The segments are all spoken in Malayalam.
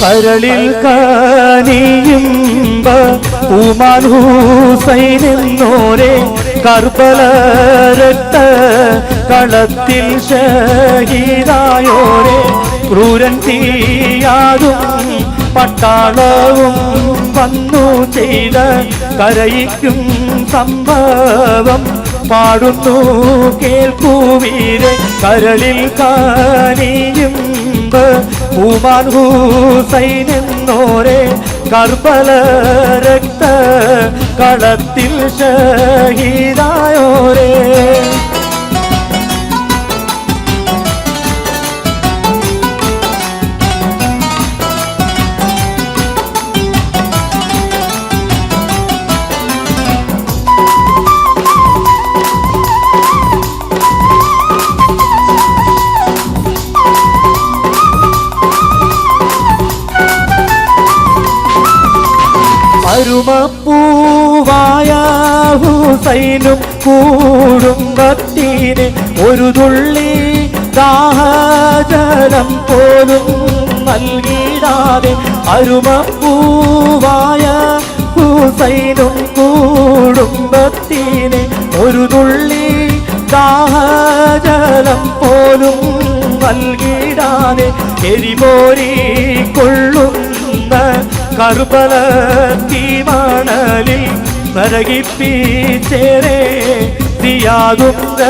കരളിൽ കാനിയുമ്പ ഉമാൻ രക്ത കളത്തിൽ ഷഹീദായോരെ ക്രൂരൻ തീയാതും പട്ടാളവും വന്നു ചെയ്ത കരയിക്കും സംഭവം പാടുന്നു കേൾക്കൂവീരെ കരളിൽ കാനിയും ഉമാൻ ഹൂസൈൻ കർബല രക്ത കളത്തിൽ ഷഹീദായോരേ അരുമപ്പൂവായ ഹുസൈനും കൂടുംബത്തിന് ഒരു തുള്ളി ദാഹജലം പോലും നൽകിടാതെ അരുമപ്പൂവായ ഹുസൈനും കൂടുംബത്തിന് ഒരു തുള്ളി ദാഹജലം പോലും നൽകിടാതെ എരിപോരി കൊള്ളുന്ന കറുബല തീമണലിൽ തിയാകുന്ന തിയാകും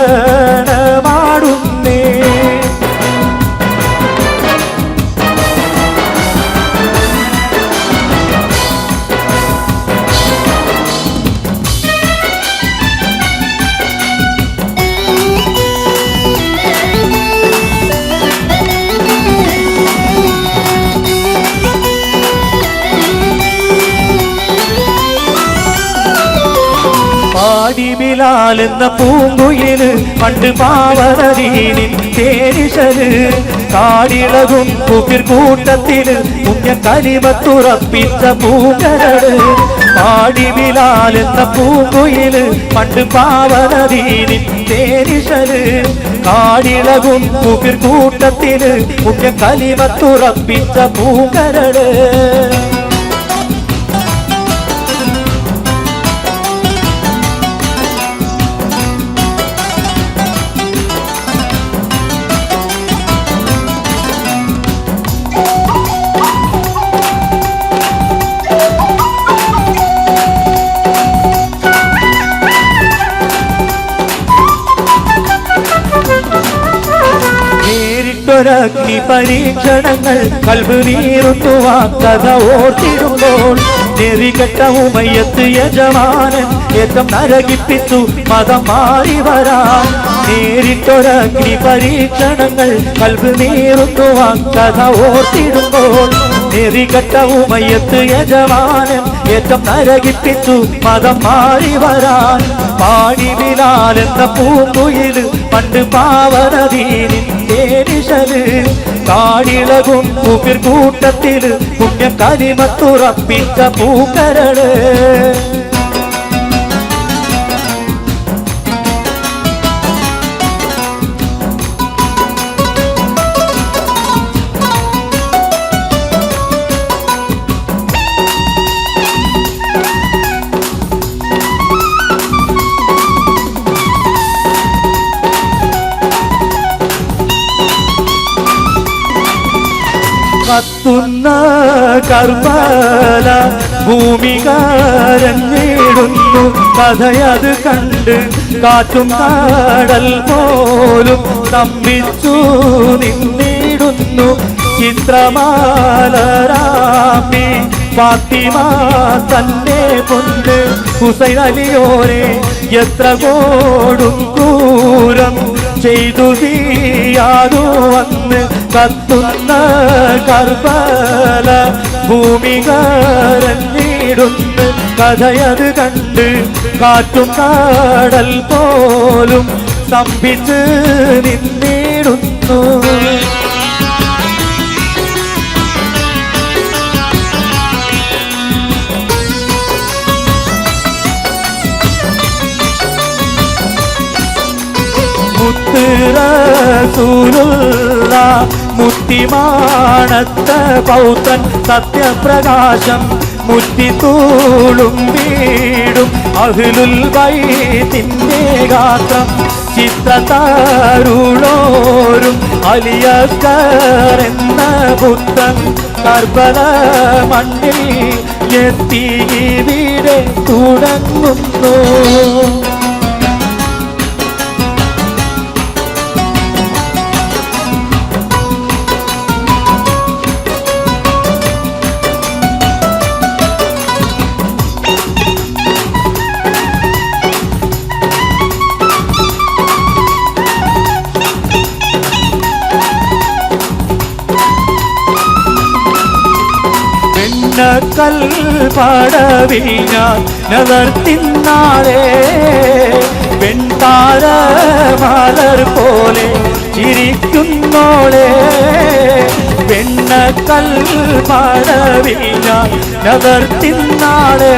എന്ന പൂങ്കുയിൽ പണ്ട് പാവറീനിൽ തേനിശൽ. കാടിളകും പുതിർ കൂട്ടത്തിൽ മുഞ്ഞ കലിമത്തുറപ്പിച്ച പൂങ്കരട് പാടിബിലാൽ എന്ന പൂങ്കുയിൽ പണ്ട് പാവറീനിൽ തേനിശൽ. കാടിളകും പുതിർ കൂട്ടത്തിൽ മുഞ്ഞ കലിമത്തുറപ്പിച്ച പൂങ്കരട് നേരിട്ടൊരഗ്നി പരീക്ഷണങ്ങൾ കൽബ് നീറുത്തുവാ കഥ ഓർത്തിടുമ്പോൾ നെറികെട്ട ഉമയത്ത് യജമാനൻ ഏറ്റം നരകിപ്പിച്ചു മതം മാറി വരാം നേരിട്ടൊരഗ്നി പരീക്ഷണങ്ങൾ കൽബ് നീറുത്തുവാ കഥ ഓർത്തിടുമ്പോൾ നെറികെട്ട ഉമയത്ത് യജമാനൻ ഏറ്റം നരകിപ്പിച്ചു മതം മാറി വരാൻ. പാടി ബിലാൽ എന്ന പൂങ്കുയിൽ പണ്ട് പാവനദീനിൻ തേനിശൽ. കാടിളകും കുപിർ കൂട്ടത്തിൽ പുണ്യം കരിമത്തുറപ്പിച്ച പൂക്കരട് കത്തുന്ന കർമ്മല ഭൂമികാരൻ നേടുന്നു. കഥയത് കണ്ട് കാറ്റും കാടൽ പോലും തമ്മിച്ചു നിന്നിടുന്നു. ചിത്രമാലരാമി ഫാത്തിമ തന്നെ പൊന്ന് ഹുസൈൻ അലിയോരെ എത്ര കോടും ക്രൂരം ചെയ്തു തീയാതു വന്ന് കത്തുന്ന കർബല ഭൂമികാരൻ നീടുന്ന കഥയത് കണ്ട് കാറ്റും കാടൽ പോലും സ്തംഭിച്ച് നിന്നിടുന്നു. മുത്ത് മുത്തിമാണത്ത പൗത്രൻ സത്യപ്രകാശം മുത്തിത്തൂളും വീടും അഹിലുൽ വൈത്തിന്റെ ഗാത്രം. ചിത്രതാരുളോരും അലിയക്കർ എന്ന പുത്തൻ കർബല മണ്ണിൽ എത്തി ഇവിടെ തുടങ്ങുന്നു. വെണ്ണക്കൽ പടവിൽ ഞാൻ മലർ പോലെ ചിരിക്കുന്നോളെ. വെണ്ണക്കൽ കൽ ഞാൻ നവർത്തിന്നാളെ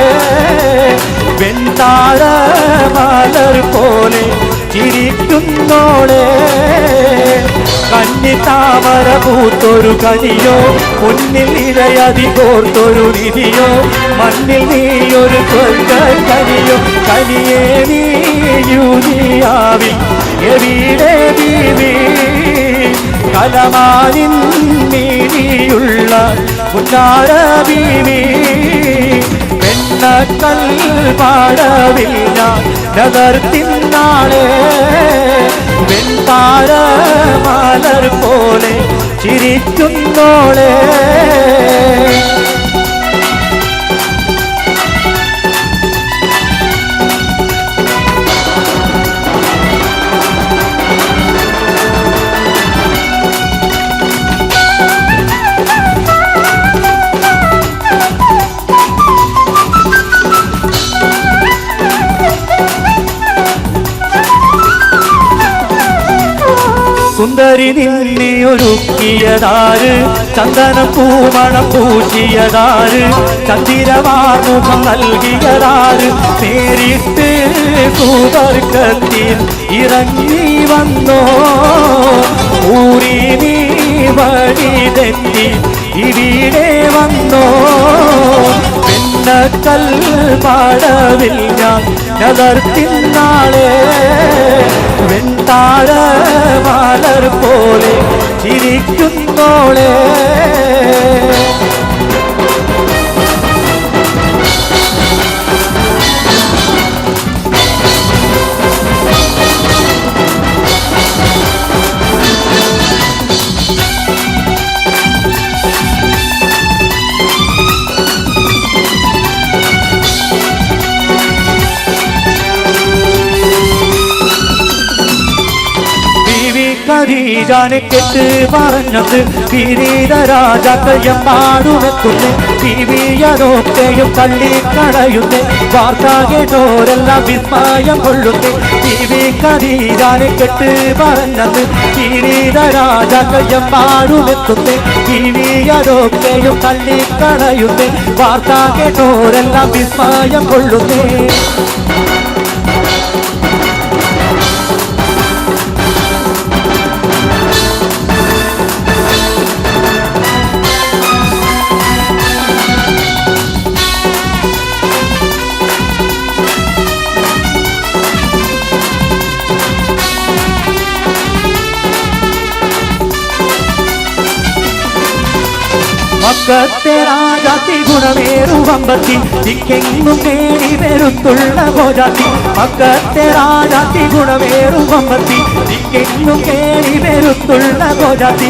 മലർ പോലെ ചിരിക്കുന്നോളെ. കന്നി താമര പൂത്തൊരു കനിയോ മുന്നിൽ നിരയതി കോർത്തൊരു നിധിയോ മണ്ണിൽ നീയൊരു സ്വർഗ കനിയോ കനിയേ നീ നീയുനിയാവിൽ എവിടെ ബീവി കലമാനിൻ നീതിയുള്ള പുന്നാര ബീവി വെണ്ണക്കൽ പാടവില്ല നഗർത്തിന്നാളെ വെൺപാര മാലർ പോലെ ചിരിക്കുന്നോളെ സുന്ദരി നിന്നെ ഒരുക്കിയതാര്? ചന്ദന പൂമണം പൂശിയതാര്? ചന്ദിരമാമുഖം നൽകിയതാര്? നേരിട്ട് ഇറങ്ങി വന്നോ? ഊരി നീ വഴി തെറ്റി ഇവിടെ വന്നോ? പിന്നക്കൽ പാടവിൽ ഞാൻ നഗർത്തിന്നാളെ വെൺതാര മാലർ പോലെ ചിരിക്കുന്നോളെ. ഖദീജാനെ കെട്ട് പറഞ്ഞത് കിരീട രാജാക്കയം പാടുമെത്തുന്നു ബീവിയതൊക്കെയും തള്ളിക്കളയുന്നു വാർത്ത കേട്ടോരെല്ലാം വിസ്മയം കൊള്ളുന്നു. ബീവി ഖദീജാനെ കെട്ട് പറഞ്ഞത് കിരീട രാജാക്കയം പാടുമെത്തുന്നു ബീവിയതൊക്കെയും തള്ളിക്കളയുന്നു വാർത്ത കേട്ടോരെല്ലാം വിസ്മയം കൊള്ളുന്നു. മക്കത്തെ രാജാത്തി ഗുണമേറുവമ്പത്തി ദിക്കെങ്ങും നേടി വരുത്തുള്ള ഗോജാത്തി അക്കത്തെ രാജാത്തി ഗുണമേറുവമ്പത്തി ദിക്കെങ്ങും നേടി വരുത്തുള്ള ഗോജാത്തി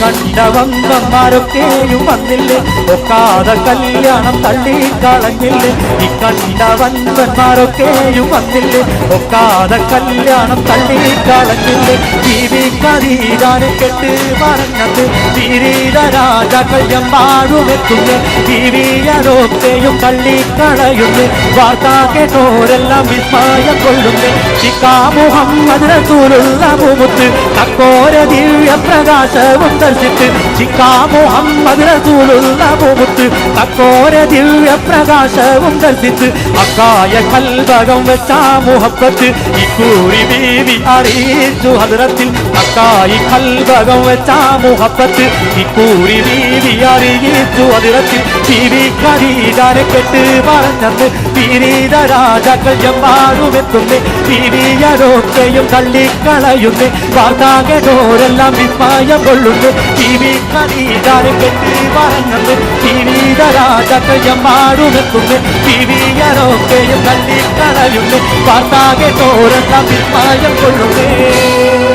കണ്ട വങ്കന്മാരൊക്കെയും വന്നില്ലേ? ഒക്കാതെ കല്യാണം തള്ളിക്കളഞ്ഞില്ലേ ഈ കണ്ട വങ്കന്മാരൊക്കെയും വന്നില്ലേ? ഒക്കാതെ കല്യാണം തള്ളിക്കളഞ്ഞില്ലേ കളഞ്ഞില്ലേ? കരീരാനെ കെട്ട് പറഞ്ഞത് രാജ രാജാക്കൾ എമ്പാടുമെത്തുന്നു ബീവിയതൊക്കെയും തള്ളിക്കളയുന്നു. വാർത്ത കേട്ടോരെല്ലാം വിസ്മയം കൊള്ളുന്നു. ശിക്കാ മുഹമ്മദ് റസൂലുള്ള മുമുത്ത് തക്കോര ദിവ്യ പ്രകാശവും ദർശിച്ച് ശിക്കാ മുഹമ്മദ് റസൂലുള്ള മുമുത്ത് തക്കോര ദിവ്യ പ്രകാശവും ദർശിച്ച് അക്കായ കൽഭകം വെച്ച മുഹബത്ത്. ഇക്കൂറി ബീവി അറിയിച്ചു ഹദ്രത്തിൽ. അക്കായി കൽഭകം വെച്ച മുഹബത്ത്. ഇക്കൂറി ബീവി അറിയിച്ചു അതിരത്തിൽ തിരി കരീതാരെ കെട്ട് പറഞ്ഞന്ന് തിരീത രാജാക്കൾ എമ്പാടുമെത്തുന്നു ബീവിയരൊക്കെയും തള്ളിക്കളയുന്നു. വാർത്താകോരെല്ലാം വിസ്മയം കൊള്ളുന്നു. തിരി കരീതാരെ കെട്ട് പറഞ്ഞന്ന് തിരീത രാജാക്കൾ എമ്പാടുമെത്തുന്നു ബീവിയരൊക്കെയും തള്ളിക്കളയുന്നു. വാർത്താകോരെല്ലാം വിസ്മയം കൊള്ളുന്നു.